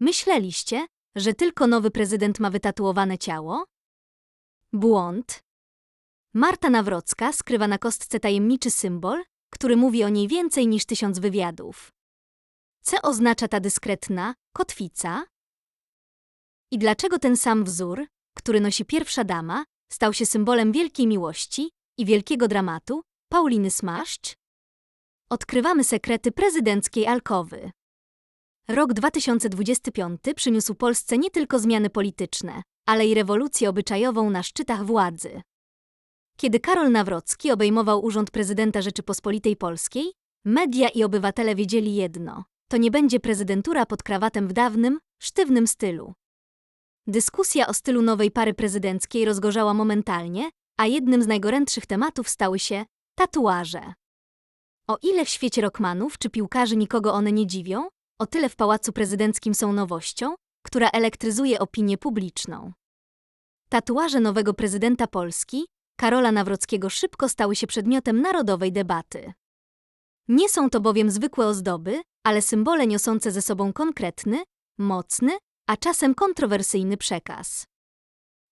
Myśleliście, że tylko nowy prezydent ma wytatuowane ciało? Błąd. Marta Nawrocka skrywa na kostce tajemniczy symbol, który mówi o niej więcej niż tysiąc wywiadów. Co oznacza ta dyskretna kotwica? I dlaczego ten sam wzór, który nosi pierwsza dama, stał się symbolem wielkiej miłości i wielkiego dramatu Pauliny Smaszcz? Odkrywamy sekrety prezydenckiej alkowy. Rok 2025 przyniósł Polsce nie tylko zmiany polityczne, ale i rewolucję obyczajową na szczytach władzy. Kiedy Karol Nawrocki obejmował urząd prezydenta Rzeczypospolitej Polskiej, media i obywatele wiedzieli jedno: to nie będzie prezydentura pod krawatem w dawnym, sztywnym stylu. Dyskusja o stylu nowej pary prezydenckiej rozgorzała momentalnie, a jednym z najgorętszych tematów stały się tatuaże. O ile w świecie rockmanów czy piłkarzy nikogo one nie dziwią, o tyle w pałacu prezydenckim są nowością, która elektryzuje opinię publiczną. Tatuaże nowego prezydenta Polski, Karola Nawrockiego, szybko stały się przedmiotem narodowej debaty. Nie są to bowiem zwykłe ozdoby, ale symbole niosące ze sobą konkretny, mocny, a czasem kontrowersyjny przekaz.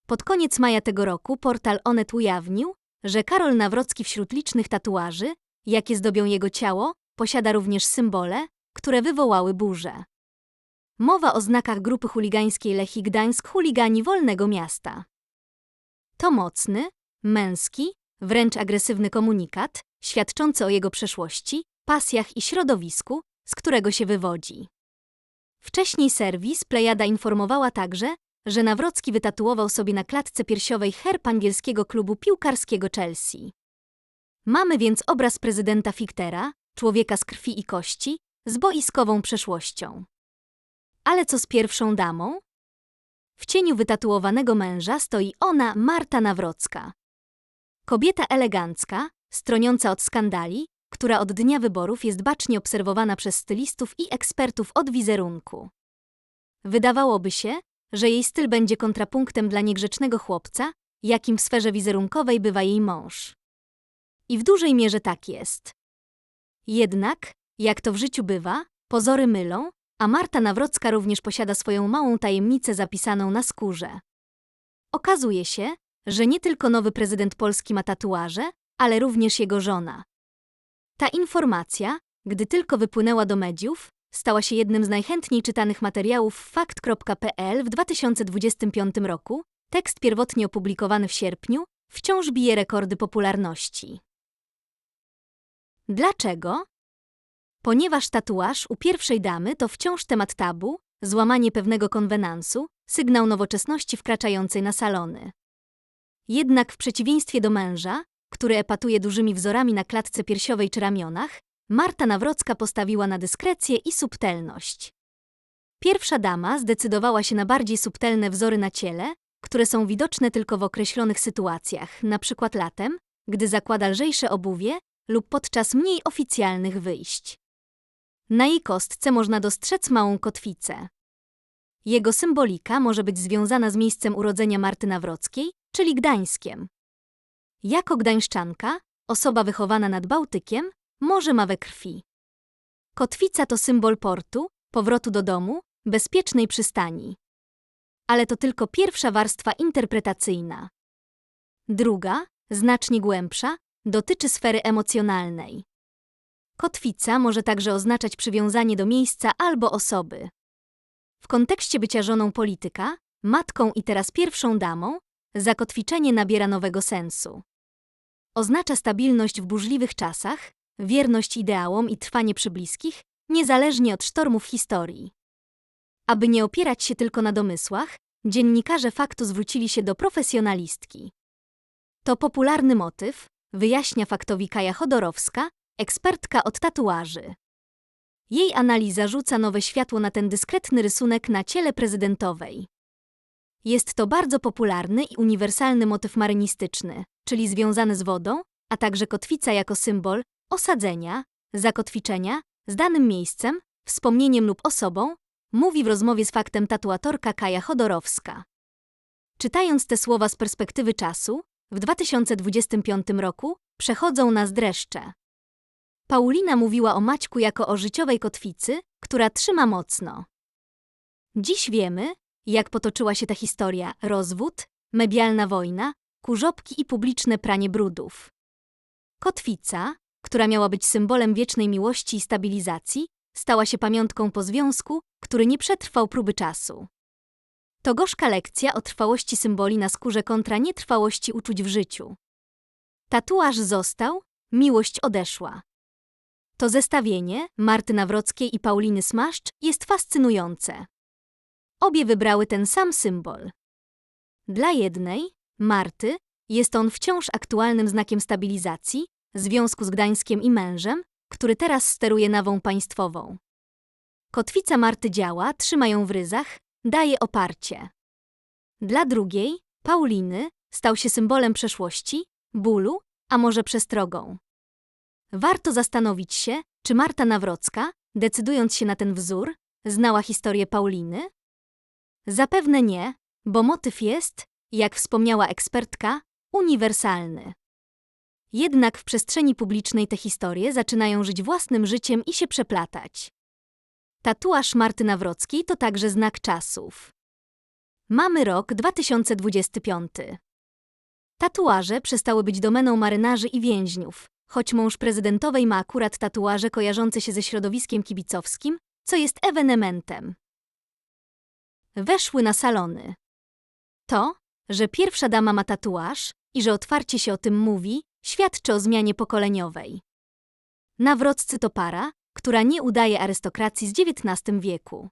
Pod koniec maja tego roku portal Onet ujawnił, że Karol Nawrocki wśród licznych tatuaży, jakie zdobią jego ciało, posiada również symbole, które wywołały burzę. Mowa o znakach grupy chuligańskiej Lechii Gdańsk Chuligani Wolnego Miasta. To mocny, męski, wręcz agresywny komunikat, świadczący o jego przeszłości, pasjach i środowisku, z którego się wywodzi. Wcześniej serwis Plejada informowała także, że Nawrocki wytatuował sobie na klatce piersiowej herb angielskiego klubu piłkarskiego Chelsea. Mamy więc obraz prezydenta Fichtera, człowieka z krwi i kości, z boiskową przeszłością. Ale co z pierwszą damą? W cieniu wytatuowanego męża stoi ona, Marta Nawrocka. Kobieta elegancka, stroniąca od skandali, która od dnia wyborów jest bacznie obserwowana przez stylistów i ekspertów od wizerunku. Wydawałoby się, że jej styl będzie kontrapunktem dla niegrzecznego chłopca, jakim w sferze wizerunkowej bywa jej mąż. I w dużej mierze tak jest. Jednak, jak to w życiu bywa, pozory mylą, a Marta Nawrocka również posiada swoją małą tajemnicę zapisaną na skórze. Okazuje się, że nie tylko nowy prezydent Polski ma tatuaże, ale również jego żona. Ta informacja, gdy tylko wypłynęła do mediów, stała się jednym z najchętniej czytanych materiałów w fakt.pl w 2025 roku. Tekst pierwotnie opublikowany w sierpniu wciąż bije rekordy popularności. Dlaczego? Ponieważ tatuaż u pierwszej damy to wciąż temat tabu, złamanie pewnego konwenansu, sygnał nowoczesności wkraczającej na salony. Jednak w przeciwieństwie do męża, który epatuje dużymi wzorami na klatce piersiowej czy ramionach, Marta Nawrocka postawiła na dyskrecję i subtelność. Pierwsza dama zdecydowała się na bardziej subtelne wzory na ciele, które są widoczne tylko w określonych sytuacjach, np. latem, gdy zakłada lżejsze obuwie lub podczas mniej oficjalnych wyjść. Na jej kostce można dostrzec małą kotwicę. Jego symbolika może być związana z miejscem urodzenia Marty Nawrockiej, czyli Gdańskiem. Jako gdańszczanka, osoba wychowana nad Bałtykiem, morze ma we krwi. Kotwica to symbol portu, powrotu do domu, bezpiecznej przystani. Ale to tylko pierwsza warstwa interpretacyjna. Druga, znacznie głębsza, dotyczy sfery emocjonalnej. Kotwica może także oznaczać przywiązanie do miejsca albo osoby. W kontekście bycia żoną polityka, matką i teraz pierwszą damą, zakotwiczenie nabiera nowego sensu. Oznacza stabilność w burzliwych czasach, wierność ideałom i trwanie przy bliskich, niezależnie od sztormów historii. Aby nie opierać się tylko na domysłach, dziennikarze faktu zwrócili się do profesjonalistki. To popularny motyw, wyjaśnia faktowi Kaja Chodorowska, ekspertka od tatuaży. Jej analiza rzuca nowe światło na ten dyskretny rysunek na ciele prezydentowej. Jest to bardzo popularny i uniwersalny motyw marynistyczny, czyli związany z wodą, a także kotwica jako symbol osadzenia, zakotwiczenia, z danym miejscem, wspomnieniem lub osobą, mówi w rozmowie z faktem tatuatorka Kaja Chodorowska. Czytając te słowa z perspektywy czasu, w 2025 roku przechodzą nas dreszcze. Paulina mówiła o Maćku jako o życiowej kotwicy, która trzyma mocno. Dziś wiemy, jak potoczyła się ta historia: rozwód, medialna wojna, kurzopki i publiczne pranie brudów. Kotwica, która miała być symbolem wiecznej miłości i stabilizacji, stała się pamiątką po związku, który nie przetrwał próby czasu. To gorzka lekcja o trwałości symboli na skórze kontra nietrwałości uczuć w życiu. Tatuaż został, miłość odeszła. To zestawienie Marty Nawrockiej i Pauliny Smaszcz jest fascynujące. Obie wybrały ten sam symbol. Dla jednej, Marty, jest on wciąż aktualnym znakiem stabilizacji, związku z Gdańskiem i mężem, który teraz steruje nawą państwową. Kotwica Marty działa, trzyma ją w ryzach, daje oparcie. Dla drugiej, Pauliny, stał się symbolem przeszłości, bólu, a może przestrogą. Warto zastanowić się, czy Marta Nawrocka, decydując się na ten wzór, znała historię Pauliny? Zapewne nie, bo motyw jest, jak wspomniała ekspertka, uniwersalny. Jednak w przestrzeni publicznej te historie zaczynają żyć własnym życiem i się przeplatać. Tatuaż Marty Nawrockiej to także znak czasów. Mamy rok 2025. Tatuaże przestały być domeną marynarzy i więźniów, choć mąż prezydentowej ma akurat tatuaże kojarzące się ze środowiskiem kibicowskim, co jest ewenementem. Weszły na salony. To, że pierwsza dama ma tatuaż i że otwarcie się o tym mówi, świadczy o zmianie pokoleniowej. Nawroccy to para, która nie udaje arystokracji z XIX wieku.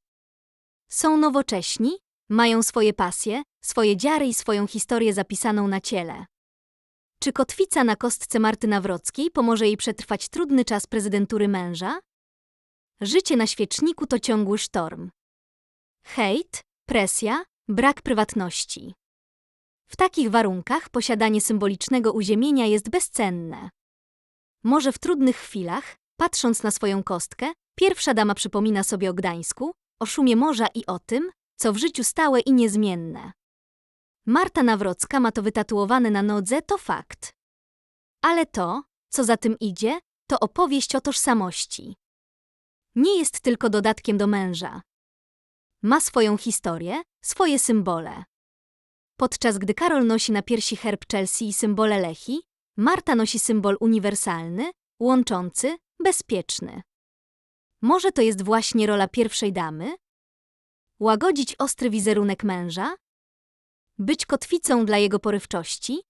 Są nowocześni, mają swoje pasje, swoje dziary i swoją historię zapisaną na ciele. Czy kotwica na kostce Marty Nawrockiej pomoże jej przetrwać trudny czas prezydentury męża? Życie na świeczniku to ciągły sztorm. Hejt, presja, brak prywatności. W takich warunkach posiadanie symbolicznego uziemienia jest bezcenne. Może w trudnych chwilach, patrząc na swoją kostkę, pierwsza dama przypomina sobie o Gdańsku, o szumie morza i o tym, co w życiu stałe i niezmienne. Marta Nawrocka ma to wytatuowane na nodze, to fakt. Ale to, co za tym idzie, to opowieść o tożsamości. Nie jest tylko dodatkiem do męża. Ma swoją historię, swoje symbole. Podczas gdy Karol nosi na piersi herb Chelsea i symbole Lechi, Marta nosi symbol uniwersalny, łączący, bezpieczny. Może to jest właśnie rola pierwszej damy? Łagodzić ostry wizerunek męża? Być kotwicą dla jego porywczości?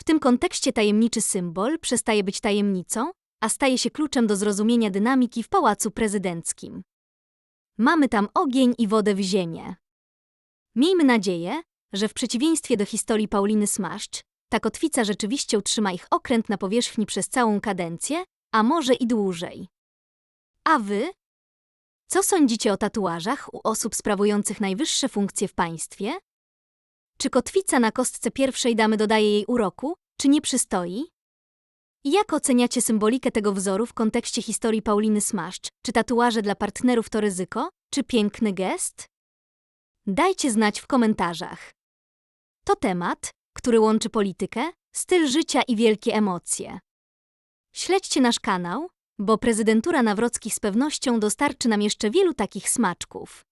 W tym kontekście tajemniczy symbol przestaje być tajemnicą, a staje się kluczem do zrozumienia dynamiki w pałacu prezydenckim. Mamy tam ogień i wodę w ziemię. Miejmy nadzieję, że w przeciwieństwie do historii Pauliny Smaszcz, ta kotwica rzeczywiście utrzyma ich okręt na powierzchni przez całą kadencję, a może i dłużej. A wy? Co sądzicie o tatuażach u osób sprawujących najwyższe funkcje w państwie? Czy kotwica na kostce pierwszej damy dodaje jej uroku, czy nie przystoi? Jak oceniacie symbolikę tego wzoru w kontekście historii Pauliny Smaszcz? Czy tatuaże dla partnerów to ryzyko, czy piękny gest? Dajcie znać w komentarzach. To temat, który łączy politykę, styl życia i wielkie emocje. Śledźcie nasz kanał, bo prezydentura Nawrockich z pewnością dostarczy nam jeszcze wielu takich smaczków.